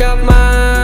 กลับมา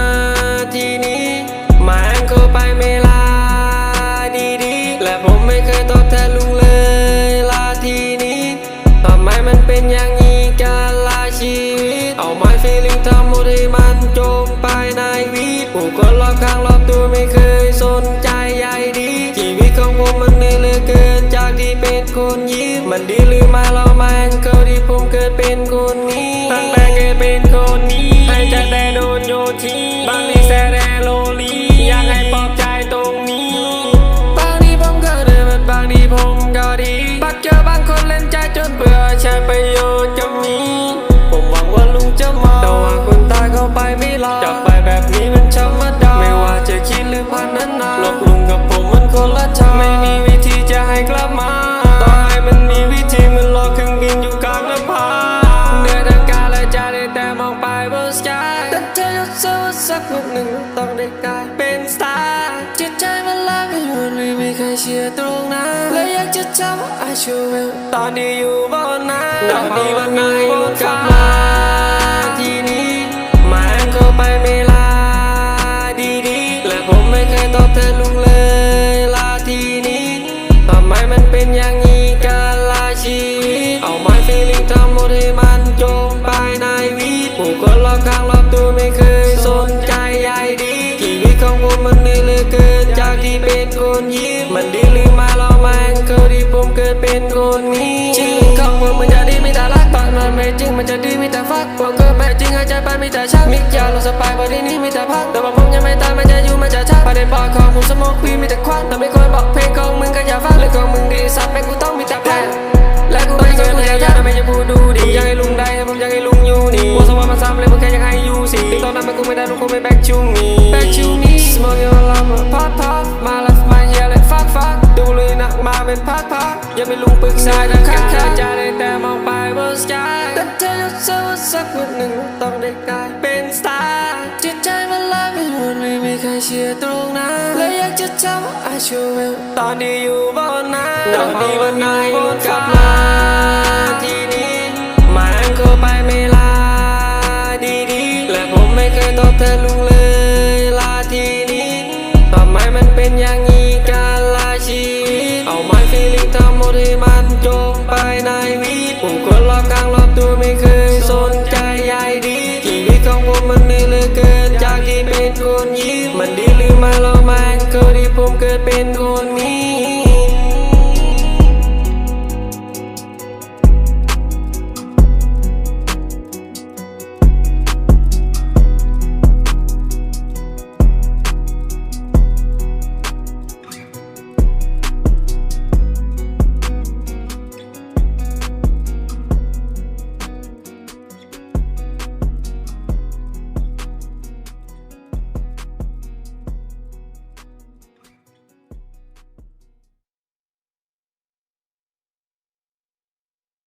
เป็นคนยิ้มมันดีหรือมาเราแมงเขาที่ผมเกิดเป็นคนนี้ตั้งแต่เกิดเป็นคนนี้ให้ใจแต่โดนโยนทิ้งบางทีแสแรโลลีอยากให้ปลอบใจตรงนี้ บางทีผมก็เดินมันบางทีผมก็ดีบัดเจอบางคนเล่นใจจนเบื่อใช้ประโยชน์จะมี ผมหวังว่าลุงจะมองแต่ว่าคนตายเขาไปไม่รอด สักวันหนึ่งต้องได้กลายเป็นสตาร์จิตใจมันละไม่รู้เลยไม่เคยเชื่อตรงนั้นและอยากจะจำว่า I sure will ตอนที่อยู่บนนั้นตอนนี้มันนายบนฟ้าที่นี้มันเข้าไปไม่ลาดีๆและผมไม่เคยตอบแทนลุงเลยลาทีนี้ทำไมมันเป็นอย่างนี้กันลาชีวิตเอาไม้ฟีลิ่งทำหมดให้มันจมไปในวิตผู้คนรอบข้างรอ เกิดเป็นคนนี้ชีวิตของผมมันจะดีมีแต่รักตอนมันไม่จริงมันจะดีมีแต่ฟักผมก็ไม่จริงหายใจไปมีแต่ชักมิกยาลงสบายบอดี้นี้มีแต่พักแต่ว่าผมยังไม่ตายมันจะอยู่มันจะชักประเด็นปากของผมสมองปีมีแต่ควันแต่ไม่ควรบอกเพลงของมึงก็อย่าฟังเรื่องของมึงดีสัตว์แม่งกูต้องมีแต่แพ้และกูไม่เคยพยายามทำไมจะพูดดูดีอยากให้ลุงได้ผมอยากให้ลุงอยู่นี่ว่าสมองมันซ้ำเลยผมแค่อยากให้อยู่สิตอนนั้นมันกูไม่ได้ลุงคงไม่ back to me back to me smoke your love pop pop มาแล้วมาเฮียเลยฟักฟักดูเลยหนักมาเป็นพักพักอ ย่าไปลุงปรึกษาจะข้างข้าจะได้แต่มองไปบนสกายแต่เธอจะเชื่อว่าสักวันหนึ่งต้องได้กลายเป็นสตาร์จิตใจมันละไม่รู้เลยไม่เคยเชื่อตรงนั้นและอยากจะจำว่า I sure will ตอนที่อยู่บนนั้นตอนนี้วันไหนบนฟ้าที่นี้มัน